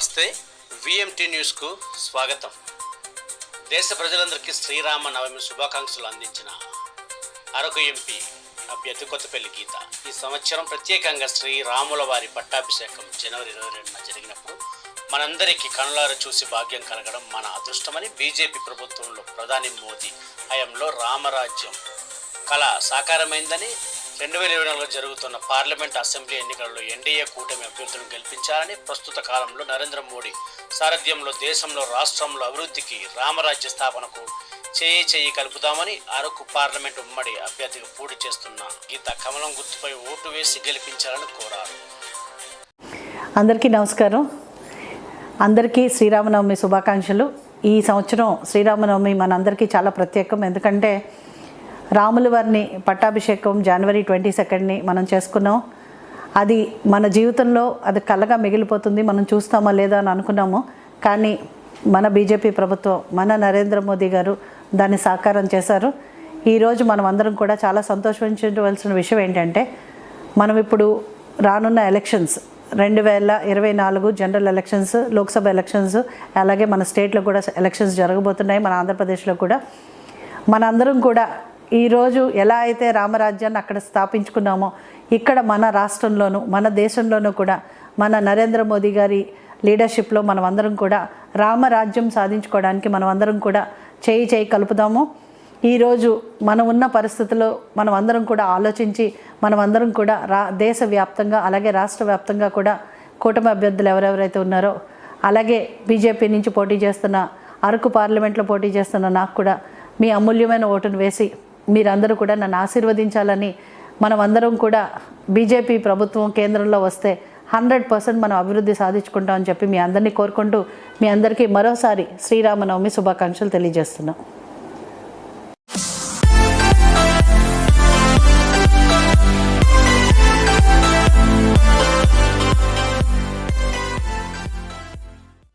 నమస్తే. విఎంటీ న్యూస్కు స్వాగతం. దేశ ప్రజలందరికీ శ్రీరామ నవమి శుభాకాంక్షలు అందించిన అరకు ఎంపీ అభ్యర్థి కొత్తపల్లి గీత. ఈ సంవత్సరం ప్రత్యేకంగా శ్రీరాముల వారి పట్టాభిషేకం జనవరి ఇరవై రెండున జరిగినప్పుడు మనందరికీ కనులారు చూసి భాగ్యం కలగడం మన అదృష్టమని బీజేపీ ప్రభుత్వంలో ప్రధాని మోదీ హయాంలో రామరాజ్యం కళ సాకారమైందని రెండు వేల ఇరవై నాలుగులో జరుగుతున్న పార్లమెంట్ అసెంబ్లీ ఎన్నికలలో ఎన్డీఏ కూటమి అభ్యర్థులను గెలిపించాలని ప్రస్తుత కాలంలో నరేంద్ర మోడీ సారథ్యంలో దేశంలో రాష్ట్రంలో అభివృద్ధికి రామరాజ్య స్థాపనకు చేయి చేయి కలుపుదామని అరకు పార్లమెంట్ ఉమ్మడి అభ్యర్థిగా పోటీ చేస్తున్న గీత కమలం గుర్తుపై ఓటు వేసి గెలిపించాలని కోరారు. అందరికీ నమస్కారం. అందరికీ శ్రీరామనవమి శుభాకాంక్షలు. ఈ సంవత్సరం శ్రీరామనవమి మనందరికీ చాలా ప్రత్యేకం. ఎందుకంటే రాముల వారిని పట్టాభిషేకం జనవరి ట్వంటీ సెకండ్ని మనం చేసుకున్నాం. అది మన జీవితంలో అది కళ్ళగా మిగిలిపోతుంది. మనం చూస్తామా లేదా అని అనుకున్నాము. కానీ మన బీజేపీ ప్రభుత్వం మన నరేంద్ర మోదీ గారు దాన్ని సాకారం చేశారు. ఈరోజు మనం అందరం కూడా చాలా సంతోషించవలసిన విషయం ఏంటంటే మనం ఇప్పుడు రానున్న ఎలక్షన్స్ రెండు వేల ఇరవై నాలుగు జనరల్ ఎలక్షన్స్ లోక్సభ ఎలక్షన్స్ అలాగే మన స్టేట్లో కూడా ఎలక్షన్స్ జరగబోతున్నాయి మన ఆంధ్రప్రదేశ్లో కూడా. మనందరం కూడా ఈరోజు ఎలా అయితే రామరాజ్యాన్ని అక్కడ స్థాపించుకున్నామో ఇక్కడ మన రాష్ట్రంలోనూ మన దేశంలోనూ కూడా మన నరేంద్ర మోదీ గారి లీడర్షిప్లో మనం అందరం కూడా రామరాజ్యం సాధించుకోవడానికి మనం అందరం కూడా చేయి చేయి కలుపుదాము. ఈరోజు మనం ఉన్న పరిస్థితుల్లో మనం అందరం కూడా ఆలోచించి మనం అందరం కూడా రా దేశవ్యాప్తంగా అలాగే రాష్ట్ర వ్యాప్తంగా కూడా కూటమి అభ్యర్థులు ఎవరెవరైతే ఉన్నారో అలాగే బీజేపీ నుంచి పోటీ చేస్తున్న అరకు పార్లమెంట్లో పోటీ చేస్తున్న నాకు కూడా మీ అమూల్యమైన ఓటును వేసి మీరందరూ కూడా నన్ను ఆశీర్వదించాలని మనం అందరం కూడా బీజేపీ ప్రభుత్వం కేంద్రంలో వస్తే హండ్రెడ్ పర్సెంట్ మనం అభివృద్ధి సాధించుకుంటామని చెప్పి మీ అందరినీ కోరుకుంటూ మీ అందరికీ మరోసారి శ్రీరామనవమి శుభాకాంక్షలు తెలియజేస్తున్నాం.